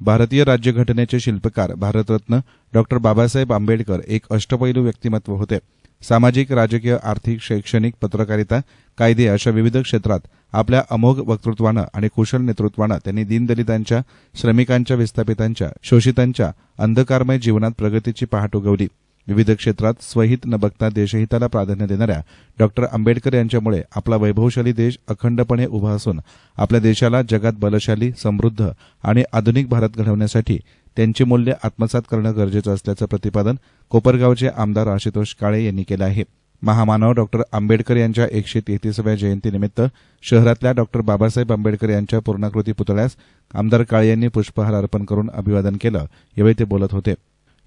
भारतीय राज्यघटनेचे शिल्पकार भारतरत्न डॉक्टर बाबासाहेब आंबेडकर एक अष्टपैलू व्यक्तिमत्व होते. सामाजिक राजकीय आर्थिक शैक्षणिक पत्रकारिता कायदे अशा विविध क्षेत्रात आपल्या अमोघ वक्तृत्वानं आणि कुशल नेतृत्वानं त्यांनी दीनदलितांच्या श्रमिकांच्या विस्थापितांच्या शोषितांच्या अंधकारमय जीवनात प्रगतीची पहाट उगवली. विविध क्षेत्रात स्वहित न बघता देशहिताला प्राधान्य देणाऱ्या डॉक्टर आंबेडकर यांच्यामुळे आपला वैभवशाली देश अखंडपणे उभा असून आपल्या देशाला जगात बलशाली समृद्ध आणि आधुनिक भारत घडवण्यासाठी त्यांची मूल्य आत्मसात करणं गरजेचं असल्याचं प्रतिपादन कोपरगावचे आमदार आशुतोष काळे यांनी केलं आहे. महामानव डॉक्टर आंबेडकर यांच्या एकशे तेहतीसाव्या जयंतीनिमित्त शहरातल्या डॉक्टर बाबासाहेब आंबेडकर यांच्या पूर्णाकृती पुतळ्यास आमदार काळे यांनी पुष्पहार अर्पण करून अभिवादन केलं. यावेळी ते बोलत होते.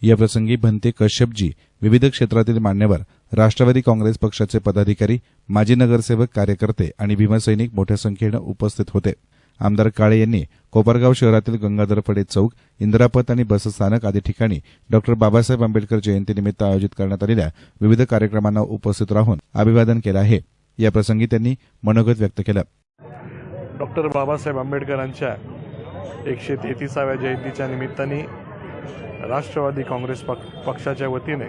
याप्रसंगी भंते कश्यपजी विविध क्षेत्रातील मान्यवर राष्ट्रवादी काँग्रेस पक्षाचे पदाधिकारी माजी नगरसेवक कार्यकर्ते आणि भीमसैनिक मोठ्या संख्येनं उपस्थित होते. आमदार काळे यांनी कोपरगाव शहरातील गंगाधर फडे चौक इंदिरापथ आणि बसस्थानक आदी ठिकाणी डॉक्टर बाबासाहेब आंबेडकर जयंतीनिमित्त आयोजित करण्यात आलेल्या विविध कार्यक्रमांना उपस्थित राहून अभिवादन केलं आहे. याप्रसंगी त्यांनी मनोगत व्यक्त केलं. डॉक्टर बाबासाहेब आंबेडकरांच्या एकशे तेहतीसाव्या जयंतीच्या निमित्ताने राष्ट्रवादी काँग्रेस पक पक्षाच्या वतीने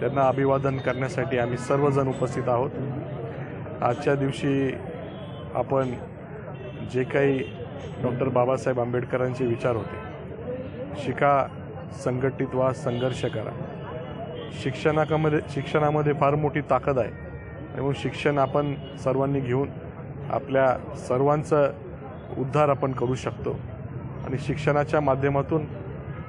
त्यांना अभिवादन करण्यासाठी आम्ही सर्वजण उपस्थित आहोत. आजच्या दिवशी आपण जे काही डॉक्टर बाबासाहेब आंबेडकरांचे विचार होते शिका संघटित व्हा संघर्ष करा. शिक्षणाकामध्ये शिक्षणामध्ये फार मोठी ताकद आहे. म्हणून शिक्षण आपण सर्वांनी घेऊन आपल्या सर्वांचं उद्धार आपण करू शकतो. आणि शिक्षणाच्या माध्यमातून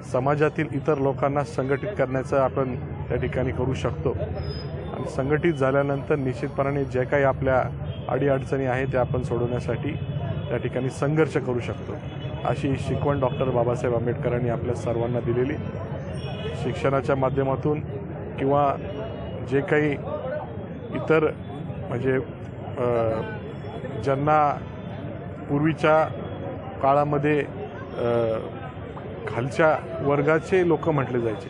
समाजातील इतर लोकांना संघटित करण्याचं आपण त्या ठिकाणी करू शकतो. आणि संघटित झाल्यानंतर निश्चितपणाने जे काही आपल्या अडीअडचणी आहेत त्या आपण सोडवण्यासाठी त्या ठिकाणी संघर्ष करू शकतो. अशी शिकवण डॉक्टर बाबासाहेब आंबेडकरांनी आपल्या सर्वांना दिलेली. शिक्षणाच्या माध्यमातून किंवा जे काही इतर म्हणजे ज्यांना पूर्वीच्या काळामध्ये खालच्या वर्गाचे लोक म्हटले जायचे.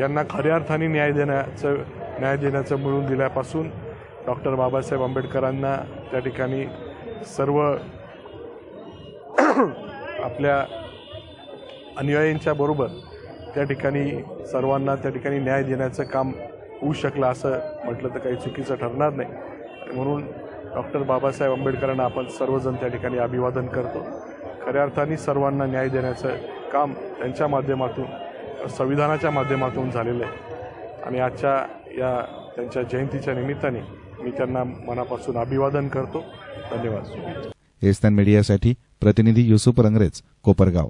यांना खऱ्या अर्थाने न्याय देण्याचं न्याय देण्याचं मिळून दिल्यापासून डॉक्टर बाबासाहेब आंबेडकरांना त्या ठिकाणी सर्व आपल्या अनुयायींच्या बरोबर त्या ठिकाणी सर्वांना त्या ठिकाणी न्याय देण्याचं काम होऊ शकलं असं म्हटलं तर काही चुकीचं ठरणार नाही. म्हणून डॉक्टर बाबासाहेब आंबेडकरांना आपण सर्वजण त्या ठिकाणी अभिवादन करतो. खऱ्या अर्थाने सर्वांना न्याय देण्याचं काम त्यांच्या माध्यमातून संविधानाच्या माध्यमातून झालेलं आहे. आणि आजच्या या त्यांच्या जयंतीच्या निमित्ताने मी त्यांना मनापासून अभिवादन करतो. धन्यवाद. एस्तान मीडियासाठी प्रतिनिधी युसुफ रंगरेज कोपरगाव.